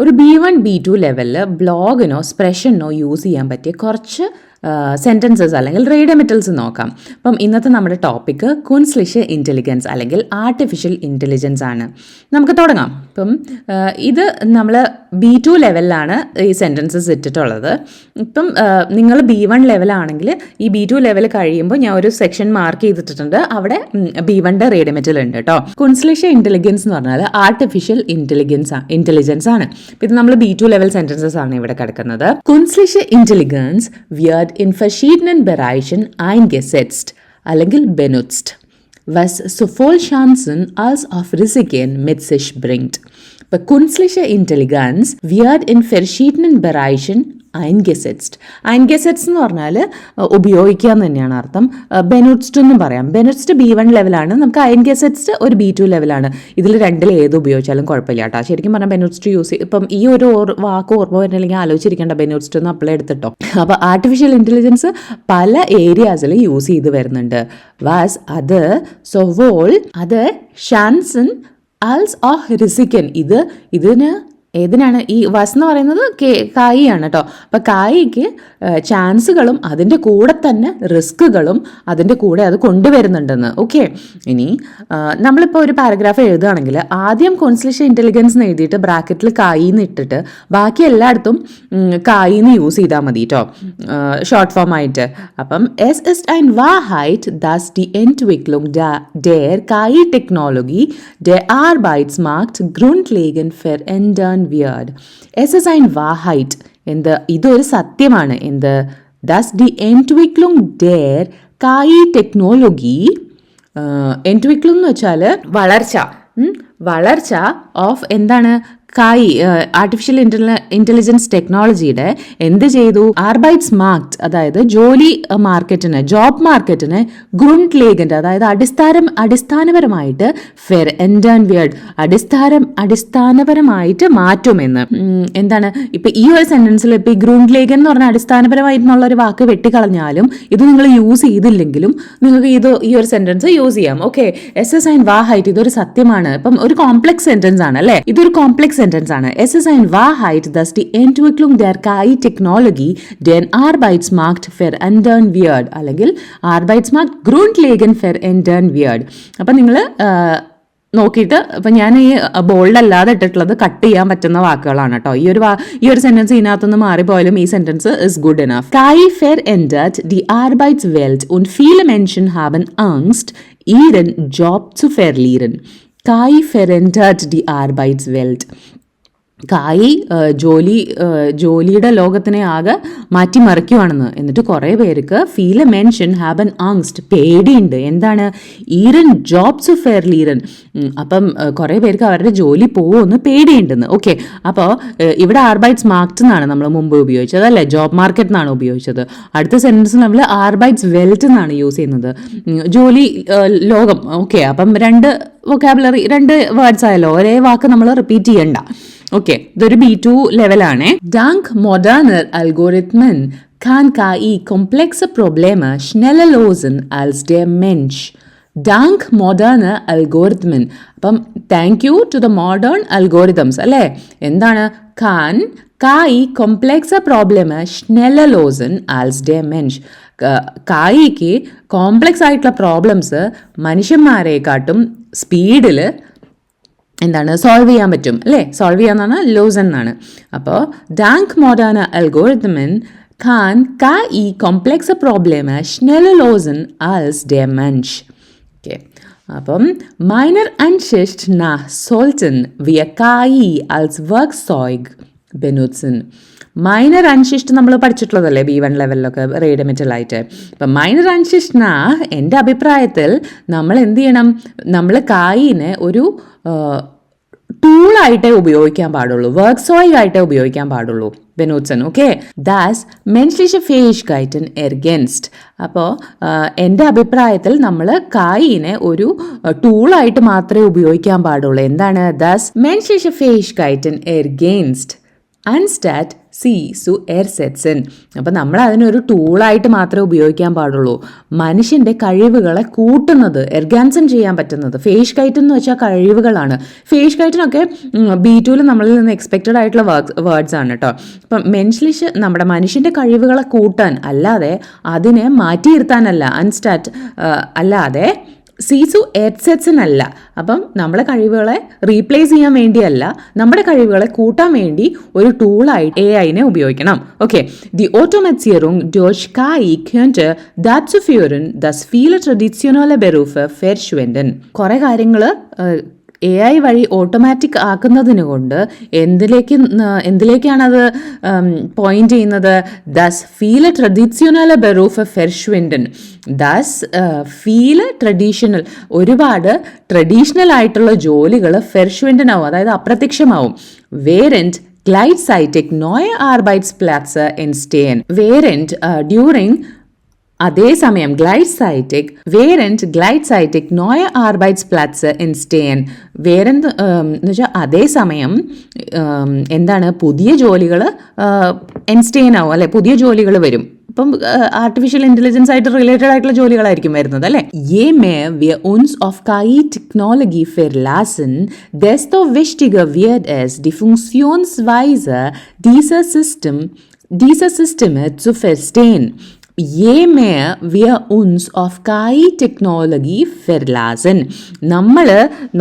ഒരു B one B to ലെവലിൽ ബ്ലോഗിനോ സ്പ്രഷനോ use ചെയ്യാൻ പറ്റിയ കുറച്ച് സെന്റൻസസ് അല്ലെങ്കിൽ റേഡിയമെറ്റൽസ് നോക്കാം. അപ്പം ഇന്നത്തെ നമ്മുടെ ടോപ്പിക്ക് കുൻസ്ലിഷ് ഇന്റലിജൻസ് അല്ലെങ്കിൽ ആർട്ടിഫിഷ്യൽ ഇന്റലിജൻസ് ആണ്. നമുക്ക് തുടങ്ങാം. ഇപ്പം ഇത് നമ്മൾ ബി ടു ലെവലിലാണ് ഈ സെന്റൻസസ് ഇട്ടിട്ടുള്ളത്. ഇപ്പം നിങ്ങൾ ബി വൺ ലെവലാണെങ്കിൽ ഈ ബി ടു ലെവൽ കഴിയുമ്പോൾ ഞാൻ ഒരു സെക്ഷൻ മാർക്ക് ചെയ്തിട്ടുണ്ട് അവിടെ ബി വണ്ടെ മെറ്റൽ ഉണ്ട് കേട്ടോ കുൻസ്ലിഷ ഇന്റലിജൻസ് എന്ന് പറഞ്ഞാൽ ആർട്ടിഫിഷ്യൽ ഇന്റലിജൻസ് ഇന്റലിജൻസ് ആണ്. ഇത് നമ്മൾ ബി ടു ലെവൽ സെന്റൻസസ് ആണ് ഇവിടെ കിടക്കുന്നത്. കുൻസ്ലിഷ ഇന്റലിജൻസ് വിയർഡ് ഇൻ ഫഷീഡ്നൻ ബെറൈഷൻ ആൻഡ് ഗെസെറ്റ്സ്റ്റ് അല്ലെങ്കിൽ benutzt was sowohl Chancen als auch Risiken mit sich bringt. Bei künstlicher Intelligenz wird in verschiedenen Bereichen eingesetzt. ഐൻഗെസെറ്റ്സ് എന്ന് പറഞ്ഞാൽ ഉപയോഗിക്കുക എന്ന് തന്നെയാണ് അർത്ഥം. ബെനുട്സ്ഡ് എന്നും പറയാം. ബെനുട്സ്ഡ് ബി വൺ ലെവലാണ്. നമുക്ക് eingesetzt ഒരു ബി ടു ലെവലാണ്. ഇതിൽ രണ്ടിൽ ഏത് ഉപയോഗിച്ചാലും കുഴപ്പമില്ല കേട്ടോ. ശരിക്കും പറഞ്ഞാൽ ബെനുട്സ്ഡ് യൂസ് ഇപ്പം ഈ ഒരു വാക്ക് ഓർമ്മ വരുന്നില്ലെങ്കിൽ ആലോചിച്ചിരിക്കേണ്ട ബെനുട്സ്ഡ് എന്ന് അപ്ലൈ എടുത്തിട്ടോ. അപ്പോൾ ആർട്ടിഫിഷ്യൽ ഇന്റലിജൻസ് പല ഏരിയാസിൽ യൂസ് ചെയ്ത് വരുന്നുണ്ട്. വാസ് അത് സൊവോൾ അത് ഷാൻസൺ ആൽസ് ഓഹ് റിസിക്കൻ. ഇത് ഇതിന് ഏതിനാണ്? ഈ വസ് എന്ന് പറയുന്നത് കേ കായിയാണ് കേട്ടോ അപ്പോൾ കായിക്ക് ചാൻസുകളും അതിന്റെ കൂടെ തന്നെ റിസ്കുകളും അതിന്റെ കൂടെ അത് കൊണ്ടുവരുന്നുണ്ടെന്ന്. ഓക്കെ? ഇനി നമ്മളിപ്പോൾ ഒരു പാരഗ്രാഫ് എഴുതുകയാണെങ്കിൽ ആദ്യം കോൺസ്ലേഷൻ ഇന്റലിജൻസ് എന്ന് എഴുതിയിട്ട് ബ്രാക്കറ്റിൽ കായി എന്ന് ഇട്ടിട്ട് ബാക്കി എല്ലായിടത്തും കായി എന്ന് യൂസ് ചെയ്താൽ മതി കേട്ടോ ഷോർട്ട് ഫോം ആയിട്ട്. അപ്പം എസ് എസ് ആൻഡ് വാ ഹൈറ്റ് ദസ് ഡി എൻ വിക്ലും ഡെയർ കായി ടെക്നോളജി ഡെ ആർ ബൈറ്റ്സ് മാർക്ട് ഗ്രൂൺ ലീഗൻ ഫെർ grundlegend verändern wird. Es ist ein Wahrheit. എന്ത്? ഇതൊരു സത്യമാണ്. എന്ത്? ദസ് ഡി എൻട്വിക്ലും ഡേർ കായി ടെക്നോളജി എൻട്വിക്ലും എന്ന് വെച്ചാൽ വളർച്ച. വളർച്ച ഓഫ് എന്താണ്? കായി ആർട്ടിഫിഷ്യൽ ഇന്റലിജൻസ് ടെക്നോളജിയുടെ എന്ത് ചെയ്തു? ആർബൈറ്റ്സ് മാർക്ട് അതായത് ജോലി മാർക്കറ്റിന് ജോബ് മാർക്കറ്റിന് ഗ്രുണ്ട് ലേഗന്റ് അതായത് അടിസ്ഥാനം അടിസ്ഥാനപരമായിട്ട് ഫെർ എൻഡാൻ വിയർഡ് അടിസ്ഥാനം അടിസ്ഥാനപരമായിട്ട് മാറ്റുമെന്ന്. എന്താണ്? ഇപ്പൊ ഈ ഒരു സെന്റൻസിൽ ഇപ്പൊ ഈ ഗ്രൂണ്ട് ലേഗൻ എന്ന് പറഞ്ഞാൽ അടിസ്ഥാനപരമായിട്ടുള്ള ഒരു വാക്ക് വെട്ടിക്കളഞ്ഞാലും ഇത് നിങ്ങൾ യൂസ് ചെയ്തില്ലെങ്കിലും നിങ്ങൾക്ക് ഇത് ഈ ഒരു സെന്റൻസ് യൂസ് ചെയ്യാം. ഓക്കെ എസ് എസ് ആൻഡ് ഐൻ വാഹൈറ്റ് ഇതൊരു സത്യമാണ്. ഇപ്പം ഒരു കോംപ്ലക്സ് സെന്റൻസ് ആണ് അല്ലേ? ഇതൊരു കോംപ്ലക്സ് സെന്റൻസ് ആണ്. എസ് എസ് ഐൻ വാഹൈറ്റ് ദസ് ഡി എൻട്വിക്ലും ദർ കായി ടെക്നോളജി ഡെൻ ആർബൈറ്റ്സ് മാർക്ട് ഫെർ എൻഡേൺ വിയേർഡ് അല്ലെങ്കിൽ ആർബൈറ്റ്സ് മാർക്ക് ഗ്രൂണ്ട് ലേഗൻ ഫെർ എൻഡേൺ വിയേർഡ് അപ്പം നിങ്ങൾ നോക്കിയിട്ട് അപ്പം ഞാൻ ഈ ബോൾഡ് അല്ലാതെ ഇട്ടിട്ടുള്ളത് കട്ട് ചെയ്യാൻ പറ്റുന്ന വാക്കുകളാണ് കേട്ടോ. ഈ ഒരു വാ- ഈ ഒരു സെന്റൻസ് ഇതിനകത്തുനിന്ന് മാറിപ്പോയാലും ഈ സെന്റൻസ് ഇസ് ഗുഡ് എനഫ് കൈ ഫെർ എൻഡർട്ട് ഡി ആർബൈറ്റ്സ് വെൽറ്റ് und viele Menschen haben ഈരൻ ജോബ് ടു ഫെർ verlieren. Kai verändert die Arbeitswelt. കായി ജോലി ജോലിയുടെ ലോകത്തിനെ ആകെ മാറ്റിമറിക്കുവാണെന്ന്. എന്നിട്ട് കുറേ പേർക്ക് ഫീൽ എ മെൻഷൻ ഹാബൻ ആങ്സ്റ്റ് പേടിയുണ്ട്. എന്താണ്? ഈരൻ ജോബ്സ് ഫെയർ ലീരൻ അപ്പം കുറേ പേർക്ക് അവരുടെ ജോലി പോകുമെന്ന് പേടിയുണ്ടെന്ന്. ഓക്കെ അപ്പോൾ ഇവിടെ ആർബൈറ്റ്സ് മാർക്റ്റ് എന്നാണ് നമ്മൾ മുമ്പ് ഉപയോഗിച്ചത് അല്ലേ? ജോബ് മാർക്കറ്റ് എന്നാണ് ഉപയോഗിച്ചത്. അടുത്ത സെന്റൻസ് നമ്മൾ ആർബൈറ്റ്സ് വെൽറ്റ് എന്നാണ് യൂസ് ചെയ്യുന്നത്. ജോലി ലോകം. ഓക്കെ അപ്പം രണ്ട് വൊക്കാബുലറി രണ്ട് വേർഡ്സ് ആയല്ലോ ഒരേ വാക്ക് നമ്മൾ റിപ്പീറ്റ് ചെയ്യണ്ട. ഓക്കെ ഇതൊരു ബി ടു ലെവലാണ് ഡാങ്ക് മോഡേണർ അൽഗോറിത്മൻ kann KI komplexe Probleme schneller lösen als der Mensch. Dank moderner Algorithmen. അപ്പം thank you to the modern algorithms അല്ലേ എന്താണ് ഖാൻ കായി കോംപ്ലെക്സ് പ്രോബ്ലം lösen als der Mensch. ക- കായിക്ക് കോംപ്ലെക്സ് ആയിട്ടുള്ള പ്രോബ്ലംസ് മനുഷ്യന്മാരെക്കാട്ടും സ്പീഡിൽ എന്താണ് സോൾവ് ചെയ്യാൻ പറ്റും അല്ലേ സോൾവ് ചെയ്യാന്നാണ് ലോസൻ എന്നാണ് അപ്പോൾ ഡാങ്ക് മോഡേണ അൽഗോറിതമൻ ഖാൻ കാ ഈ complex problem schneller lösen als der Mensch. Okay. അപ്പം മൈനർ Ansicht nach sollten wir KI als Werkzeug benutzen. മൈനർ അൻഷിഷ്ട് നമ്മൾ പഠിച്ചിട്ടുള്ളതല്ലേ ബി വൺ ലെവലിലൊക്കെ റേഡ് മെറ്റലായിട്ട് അപ്പം മൈനർ അൻഷിഷ്ട് നാ എന്റെ അഭിപ്രായത്തിൽ നമ്മൾ എന്ത് ചെയ്യണം? നമ്മൾ കായിനെ ഒരു ടൂളായിട്ടേ ഉപയോഗിക്കാൻ പാടുള്ളൂ. വർക്ക് സോയിൽ ആയിട്ടേ ഉപയോഗിക്കാൻ പാടുള്ളൂ. ബെനൂട്സൺ ഓക്കെ ദാസ് das ഫേഷ് ഗൈറ്റൻ എർഗൻസ്റ്റ് അപ്പോൾ എന്റെ അഭിപ്രായത്തിൽ നമ്മൾ കായിനെ ഒരു ടൂളായിട്ട് മാത്രമേ ഉപയോഗിക്കാൻ പാടുള്ളൂ. എന്താണ്? ദാസ് ദസ് ഫേഷ് ഗൈറ്റൻ എർഗൻസ്റ്റ് അൺസ്റ്റാറ്റ് സി സു എയർ സെറ്റ്സൻ അപ്പം നമ്മൾ അതിനൊരു ടൂളായിട്ട് മാത്രമേ ഉപയോഗിക്കാൻ പാടുള്ളൂ. മനുഷ്യന്റെ കഴിവുകളെ കൂട്ടുന്നത് എർഗാൻസൺ ചെയ്യാൻ പറ്റുന്നത്. ഫേഷ് കൈറ്റ് എന്ന് വെച്ചാൽ കഴിവുകളാണ്. ഫേഷ് കൈറ്റിനൊക്കെ ബി ടുവിൽ നമ്മളിൽ നിന്ന് എക്സ്പെക്റ്റഡ് ആയിട്ടുള്ള വർക്ക് വേർഡ്സ് ആണ് കേട്ടോ അപ്പം മെൻഷ്ലിഷ് നമ്മുടെ മനുഷ്യന്റെ കഴിവുകളെ കൂട്ടാൻ അല്ലാതെ അതിനെ മാറ്റിയിരുത്താനല്ല അൺസ്റ്റാറ്റ് അല്ലാതെ സീസു അല്ല അപ്പം നമ്മുടെ കഴിവുകളെ റീപ്ലേസ് ചെയ്യാൻ വേണ്ടിയല്ല നമ്മുടെ കഴിവുകളെ കൂട്ടാൻ വേണ്ടി ഒരു ടൂളായി എ ഐനെ ഉപയോഗിക്കണം. ഓക്കെ ദി ഓട്ടോമാറ്റിയറും ഡോഷ് കായി ദാറ്റ്സ് dazu ദസ് ഫീൽ viele ബെറൂഫ് ഫെർ ഷുവൻഡൻ കുറേ കാര്യങ്ങൾ എ ഐ വഴി ഓട്ടോമാറ്റിക് ആക്കുന്നതിന് കൊണ്ട് എന്തിലേക്ക് എന്തിലേക്കാണത് പോയിന്റ് ചെയ്യുന്നത്? ദസ് ഫീൽ ട്രഡീഷണൽ ബെറൂഫ് ഫെർഷ്വിൻഡൻ ദസ് ഫീൽ ട്രഡീഷണൽ ഒരുപാട് ട്രഡീഷണൽ ആയിട്ടുള്ള ജോലികൾ ഫെർഷ്വെൻഡൻ ആവും. അതായത് അപ്രത്യക്ഷമാവും. വേരന്റ് ഗ്ലൈഡ് സൈറ്റെക് നോയ ആർബൈറ്റ്സ് പ്ലാറ്റ്സ് എൻ സ്റ്റേൻ വേരന്റ് during അതേസമയം ഗ്ലൈഡ്സൈറ്റിക് വേരന്റ് ഗ്ലൈഡ്സൈറ്റിക് നോയ ആർബൈറ്റ്സ് പ്ലാറ്റ്സ് ഇൻ സ്റ്റേൻ. വേറെന്ത് എന്ന് വെച്ചാൽ അതേസമയം എന്താണ് പുതിയ ജോലികൾ എൻസ്റ്റേൻ ആവും അല്ലെ? പുതിയ ജോലികൾ വരും. ഇപ്പം ആർട്ടിഫിഷ്യൽ ഇന്റലിജൻസ് ആയിട്ട് റിലേറ്റഡ് ആയിട്ടുള്ള ജോലികളായിരിക്കും വരുന്നത് അല്ലേ? മേ mehr ഓഫ് കൈ ടെക്നോളജി ഫെർ ലാസൻ ദോ wichtiger എസ് ഡി die വൈസർ ഡീസ സിസ്റ്റം ഡീസ സിസ്റ്റം zu verstehen. Je mehr wir uns auf കായി ടെക്നോളജി verlassen, നമ്മൾ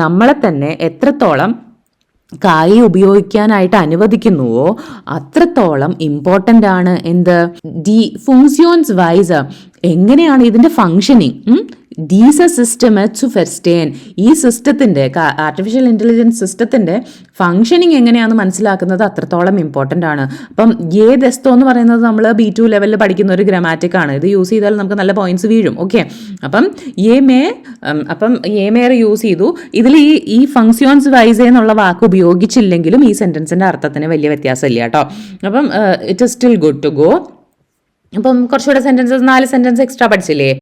നമ്മളെ തന്നെ എത്രത്തോളം കായി ഉപയോഗിക്കാനായിട്ട് അനുവദിക്കുന്നുവോ അത്രത്തോളം ഇമ്പോർട്ടന്റ് ആണ് എന്ത്? ഡി ഫുങ്സിയോൺസ് വൈസ് എങ്ങനെയാണ് ഇതിന്റെ ഫങ്ഷനിങ് ദീസ് എ സിസ്റ്റം ടു ഫെസ്റ്റേൻ ഈ സിസ്റ്റത്തിന്റെ ആർട്ടിഫിഷ്യൽ ഇന്റലിജൻസ് സിസ്റ്റത്തിന്റെ ഫങ്ഷനിങ് എങ്ങനെയാണെന്ന് മനസ്സിലാക്കുന്നത് അത്രത്തോളം ഇമ്പോർട്ടന്റ് ആണ്. അപ്പം ഏ ദസ്തോ എന്ന് പറയുന്നത് നമ്മൾ ബി ടു ലെവലിൽ പഠിക്കുന്ന ഒരു ഗ്രാമാറ്റിക് ആണ്. ഇത് യൂസ് ചെയ്താൽ നമുക്ക് നല്ല പോയിന്റ്സ് വീഴും. ഓക്കെ അപ്പം എ മേ അപ്പം എ മേർ യൂസ് ചെയ്തു. ഇതിൽ ഈ ഈ ഫങ്ഷൻസ് വൈസ് എന്നുള്ള വാക്ക് ഉപയോഗിച്ചില്ലെങ്കിലും ഈ സെന്റൻസിന്റെ അർത്ഥത്തിന് വലിയ വ്യത്യാസമില്ല കേട്ടോ. അപ്പം it is still good to go അപ്പം കുറച്ചുകൂടെ സെന്റൻസസ് നാല് സെന്റൻസ് എക്സ്ട്രാ പഠിച്ചില്ലേ?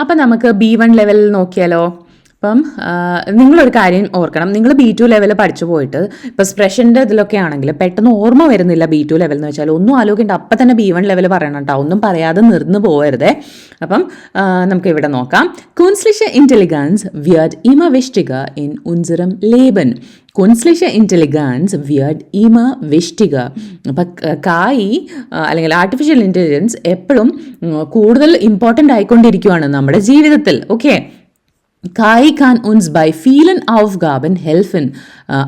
അപ്പം നമുക്ക് ബി വൺ ലെവലിൽ നോക്കിയാലോ? അപ്പം നിങ്ങളൊരു കാര്യം ഓർക്കണം. നിങ്ങൾ ബി ടു ലെവൽ പഠിച്ചു പോയിട്ട് ഇപ്പോൾ സ്പ്രഷന്റെ ഇതിലൊക്കെ ആണെങ്കിൽ പെട്ടെന്ന് ഓർമ്മ വരുന്നില്ല ബി ടു ലെവൽ എന്ന് വെച്ചാൽ. ഒന്നും ആലോചിക്കേണ്ട. അപ്പം തന്നെ ബി വൺ ലെവൽ പറയണം കേട്ടോ ഒന്നും പറയാതെ നിർന്നു പോകരുതേ അപ്പം നമുക്ക് ഇവിടെ നോക്കാം. കുൻസ്ലിഷ ഇന്റലിഗൻസ് വിയർഡ് ഇമ വിഷ്ടിക ഇൻ ഉൻസിറം ലേബൻ കുൻസ്ലിഷ ഇന്റലിഗൻസ് വിയർഡ് ഇമ വിഷ്ടിക അപ്പം കായി അല്ലെങ്കിൽ ആർട്ടിഫിഷ്യൽ ഇന്റലിജൻസ് എപ്പോഴും കൂടുതൽ ഇമ്പോർട്ടന്റ് ആയിക്കൊണ്ടിരിക്കുകയാണ് നമ്മുടെ ജീവിതത്തിൽ. ഓക്കെ കായി ഖാൻ ഉൻസ് ബൈ ഫീലൻ ഔഫ്ഗാബൻ ഹെൽഫിൻ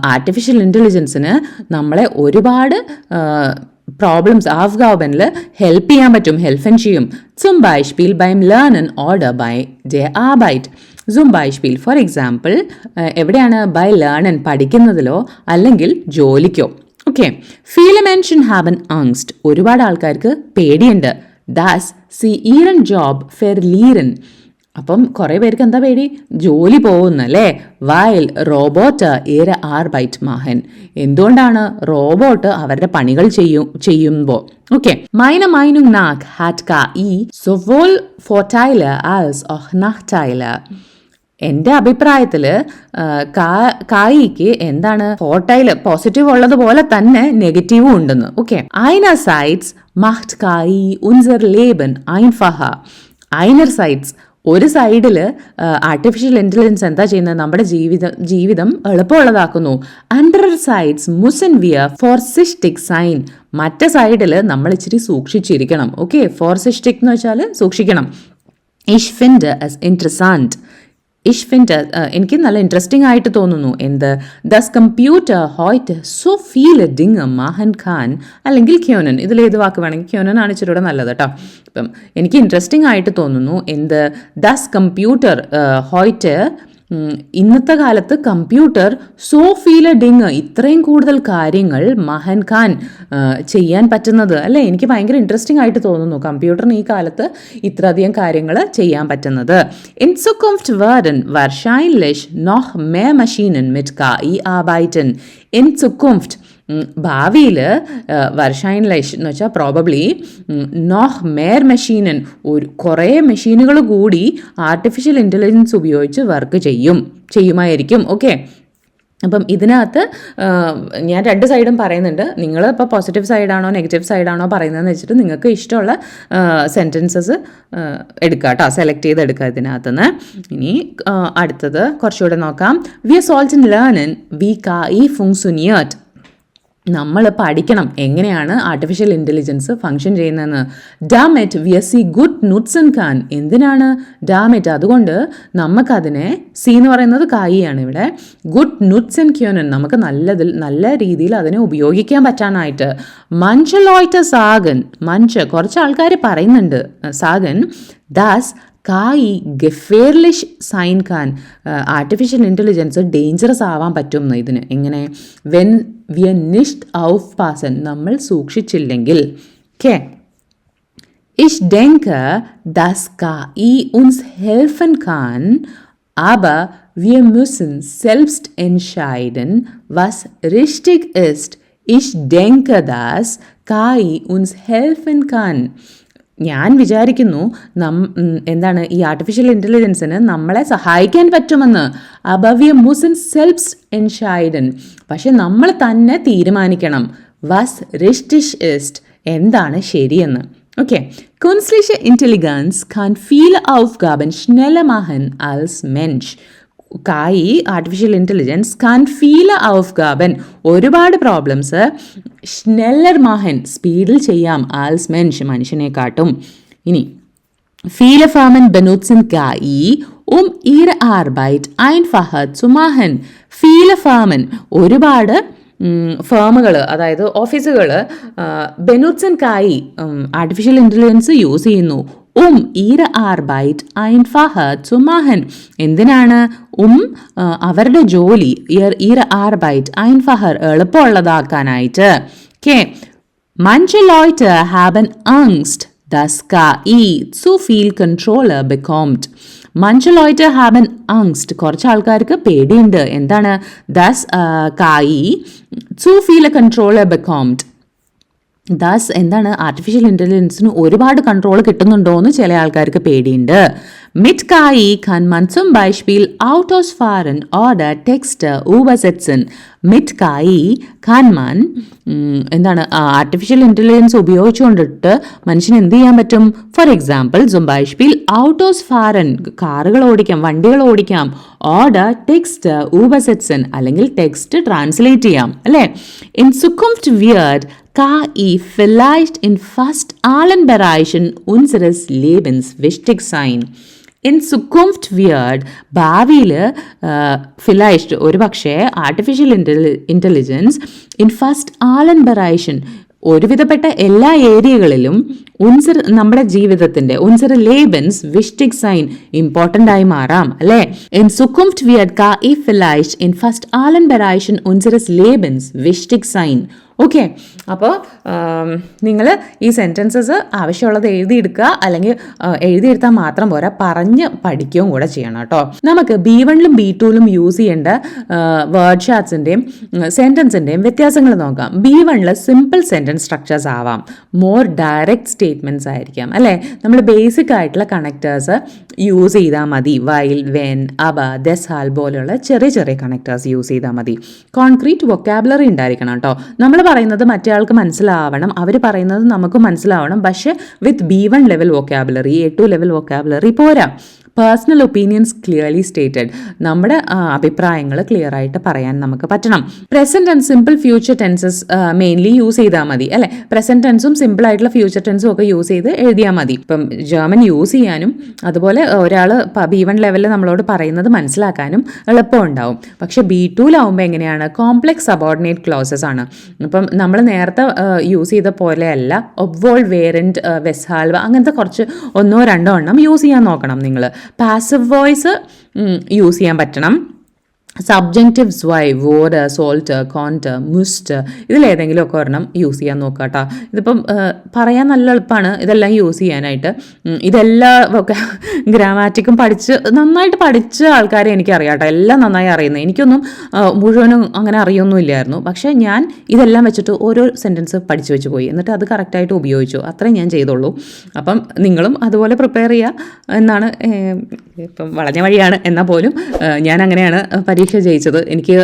ആർട്ടിഫിഷ്യൽ ഇന്റലിജൻസിന് നമ്മളെ ഒരുപാട് പ്രോബ്ലംസ് ആഫ്ഗാബനിൽ ഹെൽപ്പ് ചെയ്യാൻ പറ്റും ഹെൽഫൻ ചെയ്യും zum Beispiel beim Lernen ജെ ആ der Arbeit. zum Beispiel for example എവിടെയാണ് ബൈ ലേൺ ലേണൻ പഠിക്കുന്നതിലോ അല്ലെങ്കിൽ ജോലിക്കോ. ഓക്കെ ഫീൽ മെൻഷൻ ഹാവ് എൻ ആങ്സ്റ്റ് ഒരുപാട് ആൾക്കാർക്ക് പേടിയുണ്ട്. ദാസ് സി ഈറൻ ജോബ് ഫെർ ലീറൻ അപ്പം കുറേ പേർക്ക് എന്താ പേടി? ജോലി പോകുന്നല്ലേ? വയൽ റോബോട്ട് ഏറെ ആർബൈറ്റ് മാഹൻ. എന്തുകൊണ്ടാണ് റോബോട്ട് അവരുടെ പണികൾ ചെയ്യും ചെയ്യുമ്പോൾ ഓക്കെ മൈന മൈനും നാഗ് ഹാറ്റ് കാ ഈ സൊവോൾ ഫോർട്ടൈല ആസ് ഓഹ് നഹ്റ്റൈല എന്റെ അഭിപ്രായത്തിൽ കായിക്ക് എന്താണ് ഫോട്ടയിൽ പോസിറ്റീവ് ഉള്ളതുപോലെ തന്നെ നെഗറ്റീവും ഉണ്ടെന്ന്. ഓക്കെ ഐന സൈറ്റ്സ് മഹ്റ്റ് കായി ഉൻസർ ലേബൻ ഐൻഫഹ ഐനർ സൈഡ്സ് ഒരു സൈഡിൽ ആർട്ടിഫിഷ്യൽ ഇന്റലിജൻസ് എന്താ ചെയ്യുന്നത്? നമ്മുടെ ജീവിതം ജീവിതം എളുപ്പമുള്ളതാക്കുന്നു. അണ്ടർ സൈഡ്സ് മുസൻ ഫോർ സിസ്റ്റിക് സൈൻ മറ്റേ സൈഡിൽ നമ്മൾ ഇച്ചിരി സൂക്ഷിച്ചിരിക്കണം. ഓക്കെ ഫോർ സിസ്റ്റിക് എന്ന് വെച്ചാൽ സൂക്ഷിക്കണം. ഇഷ്ഫിൻഡ് ആസ് ഇൻട്രസാന്റ് ഇഷ് ഫിൻഡ് എനിക്ക് നല്ല ഇൻട്രസ്റ്റിംഗ് ആയിട്ട് തോന്നുന്നു. എന്ത്? ദസ് കമ്പ്യൂട്ടർ ഹോയ്റ്റ് സോ ഫീൽ ഡിങ് മാഹൻ ഖാൻ അല്ലെങ്കിൽ ക്യോനൻ ഇതിൽ ഏത് വാക്ക് വേണമെങ്കിൽ ക്യോനൻ ആണ് ഇച്ചിരി കൂടെ നല്ലത് കേട്ടോ ഇപ്പം എനിക്ക് ഇൻട്രസ്റ്റിംഗ് ആയിട്ട് തോന്നുന്നു. എന്ത്? ദസ് കമ്പ്യൂട്ടർ ഹോയ്റ്റ് ഇന്നത്തെ കാലത്ത് കമ്പ്യൂട്ടർ സോ ഫീൽ ഡിങ് ഇത്രയും കൂടുതൽ കാര്യങ്ങൾ മഹൻ ഖാൻ ചെയ്യാൻ പറ്റുന്നത്. അല്ലേ? എനിക്ക് ഭയങ്കര ഇൻട്രസ്റ്റിംഗ് ആയിട്ട് തോന്നുന്നു കമ്പ്യൂട്ടറിന് ഈ കാലത്ത് ഇത്രയധികം കാര്യങ്ങൾ ചെയ്യാൻ പറ്റുന്നത്. ഇൻ സുക്കോംഫ്റ്റ് വേർഡൻ വർഷായിൻ ലെഷ് നോഹ് noch മഷീനൻ Maschinen mit KI arbeiten. ഇൻ Zukunft ഭാവിയിൽ വർഷൈൻലൈഷ് എന്ന് വെച്ചാൽ പ്രോബബ്ലി നോഹ് മേർ മെഷീനൻ ഒരു കുറേ മെഷീനുകൾ കൂടി ആർട്ടിഫിഷ്യൽ ഇന്റലിജൻസ് ഉപയോഗിച്ച് വർക്ക് ചെയ്യും ചെയ്യുമായിരിക്കും ഓക്കെ അപ്പം ഇതിനകത്ത് ഞാൻ രണ്ട് സൈഡും പറയുന്നുണ്ട്. നിങ്ങൾ ഇപ്പോൾ പോസിറ്റീവ് സൈഡാണോ നെഗറ്റീവ് സൈഡാണോ പറയുന്നതെന്ന് വെച്ചിട്ട് നിങ്ങൾക്ക് ഇഷ്ടമുള്ള സെന്റൻസസ് എടുക്കുക കേട്ടോ സെലക്ട് ചെയ്ത് എടുക്കുക ഇതിനകത്തുനിന്ന് ഇനി അടുത്തത് കുറച്ചുകൂടെ നോക്കാം. വി സോൾട്ട് ഇൻ ലേൺ ഇൻ വി കാ ഈ ഫുങ്സുനിയറ്റ് നമ്മൾ പഠിക്കണം. എങ്ങനെയാണ് ആർട്ടിഫിഷ്യൽ ഇന്റലിജൻസ് ഫങ്ഷൻ ചെയ്യുന്നതെന്ന്. ഡാമെറ്റ് വി എസ് സി ഗുഡ് നുട്സ് ആൻഡ് കാൻ എന്തിനാണ് ഡാമെറ്റ് അതുകൊണ്ട് നമുക്കതിനെ സി എന്ന് പറയുന്നത് കായിയാണ് ഇവിടെ. ഗുഡ് നുട്സ് ആൻഡ് ക്യൂൻ നമുക്ക് നല്ലതിൽ നല്ല രീതിയിൽ അതിനെ ഉപയോഗിക്കാൻ പറ്റാനായിട്ട്. മഞ്ചലോയിട്ട് സാഗൻ മഞ്ച് കുറച്ച് ആൾക്കാർ പറയുന്നുണ്ട്. സാഗൻ ദാസ് കായി ഗഫേർലിഷ് സൈൻ ഖാൻ ആർട്ടിഫിഷ്യൽ ഇന്റലിജൻസ് ഡേഞ്ചറസ് ആവാൻ പറ്റും ഇതിന് എങ്ങനെ വെൻ വിയ നിഷ്ട് ഔഫ് പാസൻ നമ്മൾ സൂക്ഷിച്ചില്ലെങ്കിൽ കേ Ich denke, dass KI uns helfen kann, aber wir müssen selbst entscheiden, was richtig ist. Ich denke, dass KI uns helfen kann. ഞാൻ വിചാരിക്കുന്നു നം എന്താണ് ഈ ആർട്ടിഫിഷ്യൽ ഇന്റലിജൻസിന് നമ്മളെ സഹായിക്കാൻ പറ്റുമെന്ന് അബവ്യ മുസൻ സെൽഫ്സ് എൻഷൈഡൻ പക്ഷെ നമ്മൾ തന്നെ തീരുമാനിക്കണം വസ് റിഷ്ടിഷ് ഇസ്റ്റ് എന്താണ് ശരിയെന്ന് Okay. Künstliche Intelligenz kann viele Aufgaben schneller machen als Mensch. കായി ആർട്ടിഫിഷ്യൽ ഇന്റലിജൻസ് കാൻ ഫീൽ ഔഫ് ഗാബൻ ഒരുപാട് പ്രോബ്ലംസ് ഷ്നെല്ലർ മാഹൻ സ്പീഡിൽ ചെയ്യാം ആൽസ് മെൻഷ് മനുഷ്യനെക്കാട്ടും ഇനി Viele Firmen benutzen KI, um ihre Arbeit einfacher zu machen. Viele Firmen, ഒരുപാട് ഫേമുകൾ അതായത് ഓഫീസുകൾ ബെനുട്സൻ കായി ആർട്ടിഫിഷ്യൽ ഇന്റലിജൻസ് യൂസ് ചെയ്യുന്നു ഉം ഈര ആർബൈറ്റ് ഐൻഫഹ ചുമാഹൻ എന്തിനാണ് ഉം ആ, അവരുടെ ജോലി ihre ഈര ആർബൈറ്റ് ഐൻഫഹർ എളുപ്പമുള്ളതാക്കാനായിട്ട് കെ Manche Leute haben Angst, dass KI zu viel Controller bekommt. Manche Leute haben Angst. കുറച്ച് ആൾക്കാർക്ക് പേടിയുണ്ട് എന്താണ് ദസ് കായി zu viele Controller bekommt. Das എന്താണ് ആർട്ടിഫിഷ്യൽ ഇന്റലിജൻസിന് ഒരുപാട് കൺട്രോൾ കിട്ടുന്നുണ്ടോ എന്ന് ചില ആൾക്കാർക്ക് പേടിയുണ്ട്. മിറ്റ് കായി ഖാൻ മൻസും ബൈഷ്പീൽ ഔട്ട് ഓഫ് ഫാരൻ ഓർഡർ ടെക്സ്റ്റ് übersetzen. മിറ്റ് കായി ഖാൻ മൻ എന്താണ് ആർട്ടിഫിഷ്യൽ ഇന്റലിജൻസ് ഉപയോഗിച്ചുകൊണ്ടിട്ട് മനുഷ്യന് എന്ത് ചെയ്യാൻ പറ്റും? ഫോർ എക്സാമ്പിൾ zum ഔട്ട് ഓഫ് fahren കാറുകൾ ഓടിക്കാം വണ്ടികൾ ഓടിക്കാം ഓർഡർ ടെക്സ്റ്റ് übersetzen അല്ലെങ്കിൽ ടെക്സ്റ്റ് ട്രാൻസ്ലേറ്റ് ചെയ്യാം അല്ലേ? ഇൻ Zukunft wird KI vielleicht in fast allen Bereichen unseres Lebens wichtig sein. ഇൻ സുക്കുംഫ്റ്റ് വിയേർഡ് ഭാവിയിൽ ഫിലൈഷ്ഡ് ഒരു പക്ഷേ ആർട്ടിഫിഷ്യൽ ഇന്റലി ഇന്റലിജൻസ് ഇൻ ഫസ്റ്റ് ആലൻ ബറൈഷൻ ഒരുവിധപ്പെട്ട എല്ലാ ഏരിയകളിലും ഉൻസർ നമ്മുടെ ജീവിതത്തിന്റെ ഉൻസർ ലേബൻസ് വിഷ്ടിക് സൈൻ ഇമ്പോർട്ടന്റ് ആയി മാറാം അല്ലേ ഇൻ സുക്കുംഫ്റ്റ് വിയർഡ് കാ ഇ ഫിലൈഷ്ഡ് ഇൻ ഫസ്റ്റ് ആലൻ ബറൈഷൻ ഉൻസറസ് ലേബൻസ് വിഷ്ടിക് സൈൻ ഓക്കെ അപ്പോൾ നിങ്ങൾ ഈ സെന്റൻസസ് ആവശ്യമുള്ളത് എഴുതിയെടുക്കുക. അല്ലെങ്കിൽ എഴുതിയെടുത്താൽ മാത്രം പോരാ. പറഞ്ഞ് പഠിക്കുകയും കൂടെ ചെയ്യണം കേട്ടോ. നമുക്ക് ബി വണ്ണിലും ബി ടുവിലും യൂസ് ചെയ്യേണ്ട വേർഡ് ഷാർട്സിന്റെയും സെന്റൻസിന്റെയും വ്യത്യാസങ്ങൾ നോക്കാം. ബി വണ്ണിൽ സിമ്പിൾ സെന്റൻസ് സ്ട്രക്ചേഴ്സ് ആവാം. മോർ ഡയറക്റ്റ് സ്റ്റേറ്റ്മെന്റ്സ് ആയിരിക്കാം. അല്ലേ? നമ്മൾ ബേസിക് ആയിട്ടുള്ള കണക്റ്റേഴ്സ് യൂസ് ചെയ്താൽ മതി. വൈൽ വെൻ അബ ദെസാൽ പോലെയുള്ള ചെറിയ ചെറിയ കണക്ടേഴ്സ് യൂസ് ചെയ്താൽ മതി. കോൺക്രീറ്റ് വൊക്കാബുലറി ഉണ്ടായിരിക്കണം കേട്ടോ. നമ്മൾ പറയുന്നത് മറ്റേയാൾക്ക് മനസ്സിലാവണം. അവർ പറയുന്നത് നമുക്ക് മനസ്സിലാവണം. പക്ഷേ with B one level vocabulary A two level vocabulary പോരാ. പേഴ്സണൽ ഒപ്പീനിയൻസ് ക്ലിയർലി സ്റ്റേറ്റഡ് നമ്മുടെ അഭിപ്രായങ്ങൾ ക്ലിയർ ആയിട്ട് പറയാൻ നമുക്ക് പറ്റണം. Present and simple future tenses mainly use ചെയ്താൽ മതി അല്ലെ? പ്രസന്റ് ടെൻസും സിമ്പിൾ ആയിട്ടുള്ള ഫ്യൂച്ചർ ടെൻസും ഒക്കെ യൂസ് ചെയ്ത് എഴുതിയാൽ മതി. ഇപ്പം ജർമ്മൻ യൂസ് ചെയ്യാനും അതുപോലെ ഒരാൾ ബി വൺ ലെവലിൽ നമ്മളോട് പറയുന്നത് മനസ്സിലാക്കാനും എളുപ്പമുണ്ടാവും പക്ഷെ ബി ടുവിലാവുമ്പോൾ എങ്ങനെയാണ്? കോംപ്ലക്സ് സബോർഡിനേറ്റ് ക്ലോസസ് ആണ്. ഇപ്പം നമ്മൾ നേരത്തെ യൂസ് ചെയ്ത പോലെയല്ല ഒബ്വോൾ വേറന്റ് വെസ്ഹാൽവ അങ്ങനത്തെ കുറച്ച് ഒന്നോ രണ്ടോ എണ്ണം യൂസ് ചെയ്യാൻ നോക്കണം നിങ്ങൾ പാസീവ് വോയിസ് യൂസ് ചെയ്യാൻ പറ്റണം. സബ്ജക്റ്റീവ്സ് വൈ വോഡ് സോൾട്ട് കോണ്ട് മുസ്റ്റ് ഇതിലേതെങ്കിലുമൊക്കെ ഒരെണ്ണം യൂസ് ചെയ്യാൻ നോക്കുക കേട്ടോ ഇതിപ്പം പറയാൻ നല്ല എളുപ്പമാണ് ഇതെല്ലാം യൂസ് ചെയ്യാനായിട്ട്. ഇതെല്ലാ ഒക്കെ ഗ്രാമാറ്റിക്കും പഠിച്ച് നന്നായിട്ട് പഠിച്ച ആൾക്കാരെ എനിക്കറിയാം കേട്ടോ എല്ലാം നന്നായി അറിയുന്നത്. എനിക്കൊന്നും മുഴുവനും അങ്ങനെ അറിയൊന്നുമില്ലായിരുന്നു പക്ഷേ ഞാൻ ഇതെല്ലാം വെച്ചിട്ട് ഓരോ സെന്റൻസ് പഠിച്ചു വെച്ച് പോയി. എന്നിട്ട് അത് കറക്റ്റായിട്ട് ഉപയോഗിച്ചു. അത്രയും ഞാൻ ചെയ്തോളൂ അപ്പം നിങ്ങളും അതുപോലെ പ്രിപ്പയർ ചെയ്യുക എന്നാണ് ഇപ്പം വളഞ്ഞ വഴിയാണ്. എന്നാൽ പോലും ഞാൻ അങ്ങനെയാണ് പരീക്ഷ ജയിച്ചത്. എനിക്ക്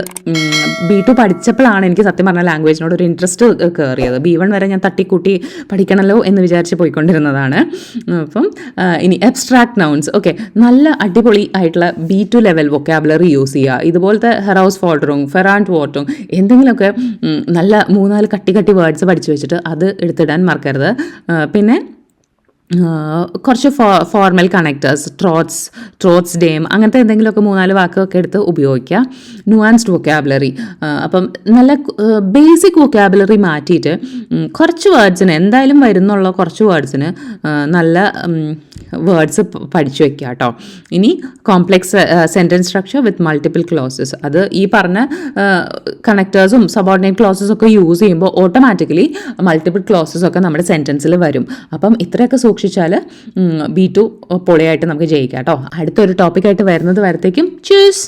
ബി ടു പഠിച്ചപ്പോഴാണ് എനിക്ക് സത്യം പറഞ്ഞ ലാംഗ്വേജിനോട് ഒരു ഇൻട്രസ്റ്റ് കയറിയത്. ബി വൺ വരെ ഞാൻ തട്ടിക്കൂട്ടി പഠിക്കണമല്ലോ എന്ന് വിചാരിച്ച് പോയിക്കൊണ്ടിരുന്നതാണ്. അപ്പം ഇനി അബ്സ്ട്രാക്ട് നൗൺസ് ഓക്കെ നല്ല അടിപൊളി ആയിട്ടുള്ള B two level vocabulary use ചെയ്യുക. ഇതുപോലത്തെ ഹെറൗസ് ഫോൾട്ടറും ഫെറാൻഡ് വോട്ടും എന്തെങ്കിലുമൊക്കെ നല്ല മൂന്നാൽ കട്ടി കട്ടി വേർഡ്സ് പഠിച്ചു വെച്ചിട്ട് അത് എടുത്തിടാൻ മറക്കരുത്. പിന്നെ കുറച്ച് ഫോ ഫോർമൽ കണക്റ്റേഴ്സ് ട്രോട്സ് ട്രോട്സ് ഡേം അങ്ങനത്തെ എന്തെങ്കിലുമൊക്കെ മൂന്നാൽ വാക്കൊക്കെ എടുത്ത് ഉപയോഗിക്കുക. നുവാൻസ്ഡ് വൊക്കാബുലറി അപ്പം നല്ല ബേസിക് വൊക്കാബുലറി മാറ്റിയിട്ട് കുറച്ച് വേർഡ്സിന് എന്തായാലും വരുന്നുള്ള കുറച്ച് വേർഡ്സിന് നല്ല വേർഡ്സ് പഠിച്ചു വെക്കുക കേട്ടോ. ഇനി complex sentence structure with multiple clauses അത് ഈ പറഞ്ഞ കണക്റ്റേഴ്സും സബോർഡിനേറ്റ് ക്ലോസസ് ഒക്കെ യൂസ് ചെയ്യുമ്പോൾ ഓട്ടോമാറ്റിക്കലി മൾട്ടിപ്പിൾ ക്ലോസസ് ഒക്കെ നമ്മുടെ സെന്റൻസിൽ വരും. അപ്പം ഇത്രയൊക്കെ സൂക്ഷിച്ചാൽ ബി ടു പൊളിയായിട്ട് നമുക്ക് ജയിക്കാം കേട്ടോ അടുത്തൊരു ടോപ്പിക്കായിട്ട് വരുന്നത് വരത്തേക്കും. ചൂസ്